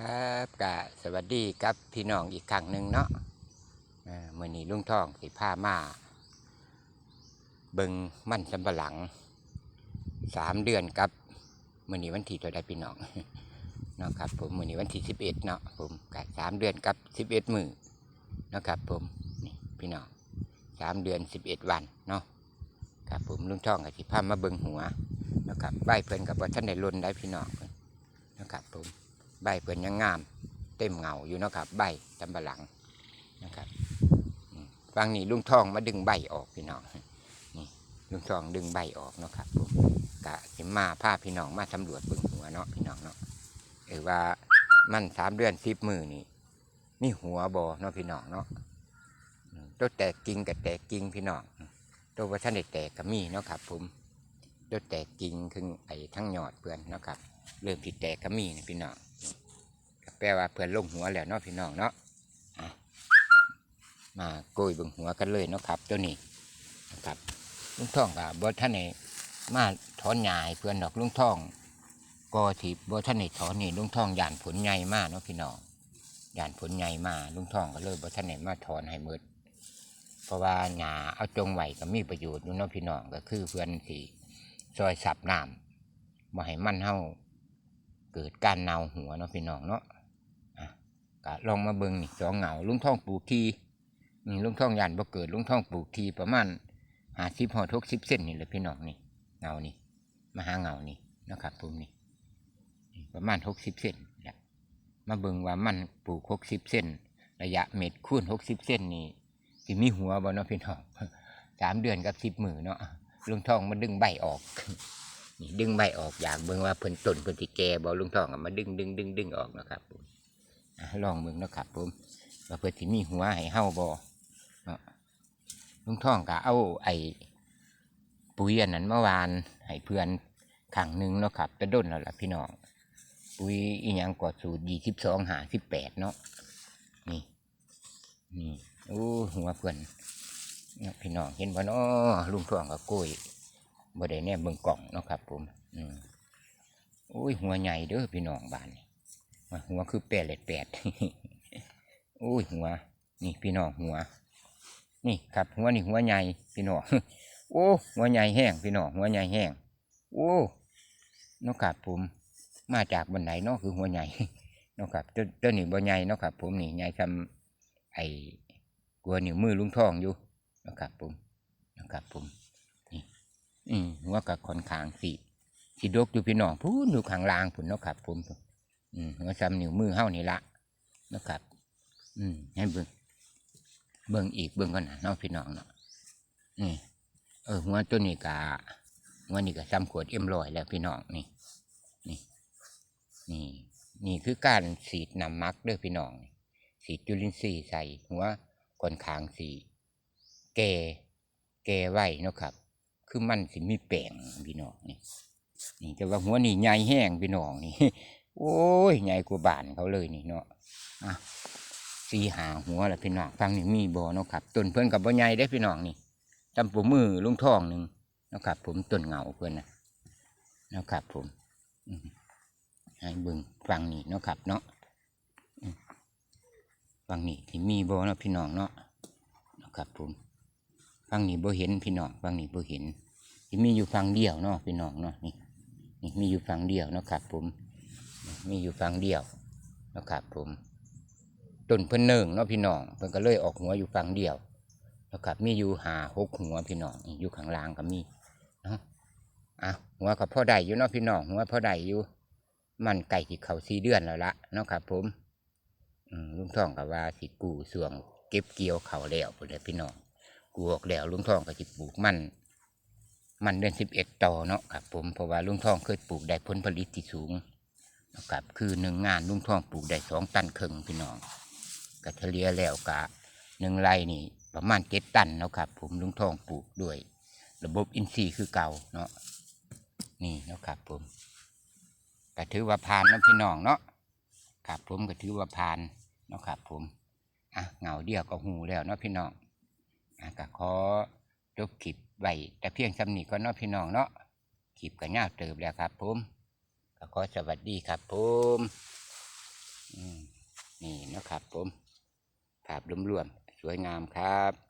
ครับกะสวัสดีครับพี่น้องอีกครั้งหนึ่งเนาะอ่ามื่อนี้ลุงทองสิผ้ามาเบิงมั่นสำปะหลังสามเดือนครับเมื่อนี้วันที่เท่าใดพี่น้องเนาะครับผมเมื่อนี้วันที่สิบเอ็ดเนาะผมกะสามเดือนกับสิบเอ็ดมือเนาะครับผมนี่พี่น้องสามเดือนสิบเอ็ดวันเนาะครับผมลุงทองกับสิผ้ามาเบิงหัวเนาะครับใบเพิ่นกับว่าท่านได้ลนได้พี่น้องนะครับผม ใบเปิ่นยังงาม เต็มเงาอยู่นะครับ ใบตำบะหลังนะครับฟังนี่ลุงทองมาดึงใบออกพี่น้องนี่ลุงทองดึงใบออกเนาะครับผมกะสิมาพาพี่น้องมาสำรวจเบิ่งหัวเนาะพี่น้องเนาะเออว่ามันสามเดือนสิบมือนี่มีหัวบอเนาะพี่น้องเนาะตัวแตกกิ่งกับแตกกิ่งพี่น้องตัวว่าท่านได้แตกก็มีเนาะครับ ผมตัวแตกกิ่งคือไอ้ทั้งยอดเพื่อนเนาะครับ เริ่มผิดแตกก็มีนะพี่น้อง แปลว่าเพื่อนลงหัวแล้วเนาะพี่น้องเนาะมาโกยบิ่งหัวกันเลยเนาะครับ ตัวนี้นะครับลุงท่องกับบท่านไหนมาถอนหญ้าเพื่อนดอกลุงท่องก็ที่บท่านไหนถอนนี่ลุงท่องหยานผลใหญ่มากเนาะพี่น้องหยานผลใหญ่มากลุงท่องก็เลยบท่านไหนมาถอนให้หมดเพราะว่าหญ้าเอาจงไหวก็มีประโยชน์อยู่เนาะพี่น้องก็คือเพื่อนที่ซอยสับน้ำมาให้มันเฮา เกิดการเนาหัวเนาะพี่น้องเนาะก็ลองมาเบิ่งนี่สองเหงาลุงท่องปลูกทีนี่ลุงท่องยันบ่เกิดลุงท่องปลูกทีประมาณหาสิบหอทกสิบเส้นนี่แหละพี่น้องนี่เงานี่มาหาเงานี่นะครับผมนี่นี่ประมาณหกสิบเส้นมาเบิ่งว่ามันปลูกหกสิบเส้นระยะเม็ดคูณหกสิบเส้นนี่สิมีหัวบ่เนาะพี่น้องสามเดือนกับสิบมือเนาะลุงท่องมาดึงใบออก นี่ดึงใบออกอยากเบิ่งว่าเพิ่นต้นเพิ่นสิแก่บ่ลุงทองก็มาดึงดึงดึงดึงออกนะครับผมลองเบิ่งนะครับผมว่าเพิ่นสิมีหัวให้เฮาบ่ลุงทองก็เอาไอ้ปุ๋ยอันนั้นเมื่อวานให้เพื่อนขังหนึ่งเนาะครับจะด้นแล้วล่ะพี่น้องปุ๋ยอีหยังกว่าสูตรยี่สิบสองหาสิบแปดเนาะนี่นี่โอ้หัวเพื่อนพี่น้องเห็นบ่เนาะลุงทองก็โกย บ่ได้แนบเบิ่งกล่องเนาะครับ ผมอืมโอ้ยหัวใหญ่เด้อพี่น้องบ้านหัวคือแปดเล็ดแปดโอ้ยหัว นี่พี่น้องหัว นี่ครับหัวนี่หัวใหญ่พี่น้องโอ้หัวใหญ่แห้งพี่น้องหัวใหญ่แห้งโอ้นาะครับผมมาจากบนไหนเนาะคือหัวใหญ่นาะครับต้นต้นนี่บ่ใหญ่นาะครับผมนี่ใหญ่ทำไอ้กัวนิ้วมือลุงทองอยู่นาะครับผมเนาะครับผม อืม หัวกับขอนขางสีสีดกอยู่พี่น้องพูนอยู่ข้างล่างผุนเนาะครับผมอืมหัวซ้ำนิ้วมือเฮานี่ละนะครับ อืมให้เบิ่งเบิ่งอีกเบิ่งก่อนนะเนาะพี่น้องเนาะนี่ เออหัวตัวนี้กะหัวนี่ก็ซ้ำขวดเอ็มลอยแล้วพี่น้องนี่นี่ นี่ นี่คือการสีดน้ำมักเด้อพี่น้องสีจุลินทรีย์ใส่หัวก่อนคางสีแก่แก่ไว้เนาะครับ คือมันสิมีแป้งพี่น้องนี่นี่แต่ว่าหัวนี่ใหญ่แห้งพี่น้องนี่ โอ้ยใหญ่กว่าบานเขาเลยนี่เนาะอะสีหาหัวแหละพี่น้องฟังนี่มีบ่เนาะครับต้นเพื่อนกับบ่ใหญ่ได้พี่น้องนี่จำปูมือลุงทองหนึ่งเนาะครับผมต้นเงาเพื่อนนะเนาะครับผมให้เบิ่งฟังนี่เนาะครับเนาะฟังนี่ที่มีบ่เนาะพี่น้องเนาะเนาะครับผมฟังนี่บ่เห็นพี่น้องฟังนี่บ่เห็น มีอยู่ฟังเดียวเนาะพี่น้องเนาะนี่นี่มีอยู่ฟังเดียวเนาะครับผมมีอยู่ฟังเดียวเนาะครับผมต้นเพิ่นเนิ่งเนาะพี่น้องเพิ่นก็เลยออกหัวอยู่ฟังเดียวเนาะครับมีอยู่หาหกหัวพี่น้องอยู่ข้างล่างก็มีเนาะอะหัวก็พอได้อยู่เนาะพี่น้องหัวพ่อได้อยู่ มันไก่ที่เขาสี่เดือนแล้วละเนาะครับผมอืลุงทองก็ว่าสิกูส่วงเก็บเกี่ยวเขาแล้วพุ่นแหละพี่น้องกูออกแล้วลุงทองก็จะปลูกมัน มันเดือนสิบเอ็ดต่อเนาะครับผมเพราะว่าลุงทองเคยปลูกได้ผลผลิตที่สูงนะครับคือหนึ่งงานลุงทองปลูกได้สองตันครึ่งพี่น้องก็เฉลี่ยแล้วกะหนึ่งไร่นี่ประมาณเจ็ดตันเนาะครับ ผมลุงทองปลูกด้วย ระบบอินทรีย์คือเก่าเนาะนี่เนาะครับผมก็ถือว่าผ่านเนาะพี่น้องเนาะครับผมก็ถือว่าผ่านเนาะครับผมอะเงาเดียวก็หูแล้วเนาะพี่น้องอะก็ขอจบคลิป ไว้แต่เพียงสำนีก็นอพี่น้องเนาะขีบกันยาวเติบแล้วครับผมก็ขอสวัสดีครับผมนะครับผมภาพรวมๆสวยงามครับ